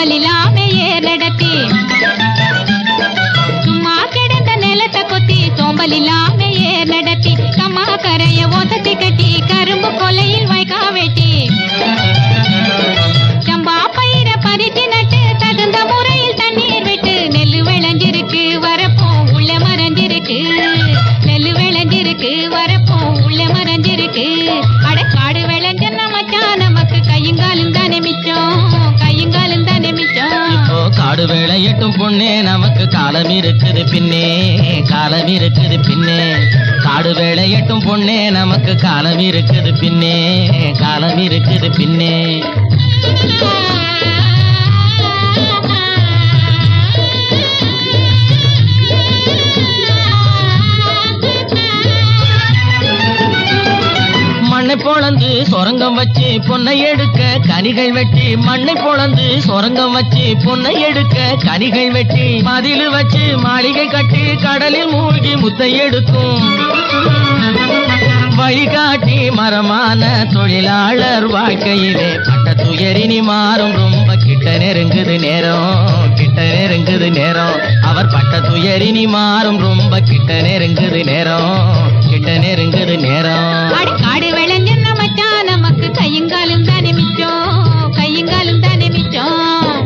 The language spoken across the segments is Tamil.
ಸೋಂಬಲಿಲಾಮೆಯೇ ನಡತಿ ಸುಮ್ಮ ಕೆಡೆದ ನೆಲತ ಕೊತಿ ಸೋಂಬಲಿಲಾ எனக்கு காலம் இருக்குது பின்னே காலம் இருக்குது பின்னே. காடு வேலையட்டும் பொண்ணே நமக்கு காலம் இருக்குது பின்னே காலம் இருக்குது பின்னே. மண்ணை சொரங்கம் வச்சு பொன்னை எடுக்க கனிகள் வெட்டி மண்ணை பொளந்து சொரங்கம் வச்சு பொன்னை எடுக்க கனிகள் வெட்டி மதிலு வச்சு மாளிகை கட்டி கடலில் மூழ்கி முத்தை எடுக்கும். வழிகாட்டி மரமான தொழிலாளர் வாழ்க்கையிலே பட்ட துயரினி மாறும். ரொம்ப கிட்ட நெருங்குது நேரம் கிட்ட நெருங்குது நேரம். அவர் பட்ட துயரினி மாறும். ரொம்ப கிட்ட நெருங்குது நேரம் கிட்ட நெருங்குது நேரம். காடு வேலை கையங்காலும் தானே மிச்சம் கையங்காலும் தானே மிச்சம்.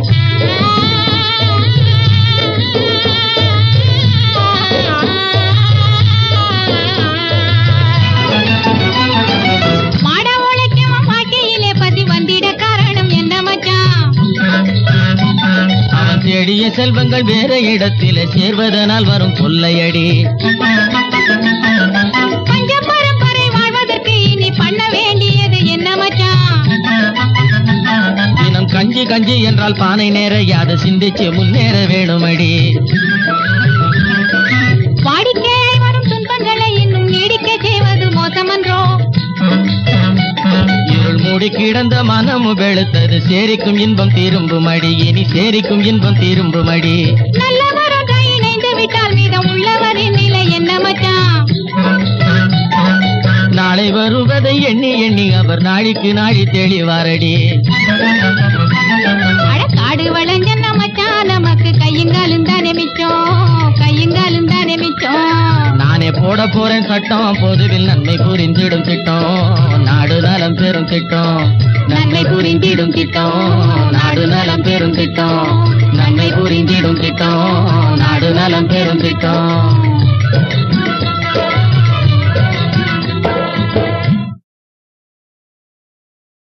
மாட உழைக்கும் வாழ்க்கையிலே பதி வந்திட காரணம் என்ன மச்சான்? அவன் தேடிய செல்வங்கள் வேற இடத்திலே சேர்வதனால் வரும் கொள்ளையடி. கஞ்சி கஞ்சி என்றால் பானை நேர யாது சிந்திச்சு முன்னேற வேணுமடி. வாடிக்கையாய் வரும் துன்பங்களை இன்னும் நீடிக்க செய்வது மோசமன்றோ? இருள் மூடி கிடந்த மனமு வெளுத்தது. சேரிக்கும் இன்பம் திரும்புமடி. இனி சேரிக்கும் இன்பம் என்ன மச்சான் நாளை வருவதை எண்ணி எண்ணி அவர் நாளைக்கு நாளி தெளிவாரடி. போட போறேன் சட்டம். பொதுவில் நன்மை புரிஞ்சிடும் திட்டம். நாடு நலம் பெரும் திட்டம். நன்மை புரிந்திடும் திட்டம். நாடு நலம் பெரும் திட்டம். நன்மை புரிந்திடும் திட்டம். நாடு நலம் பெரும் திட்டம்.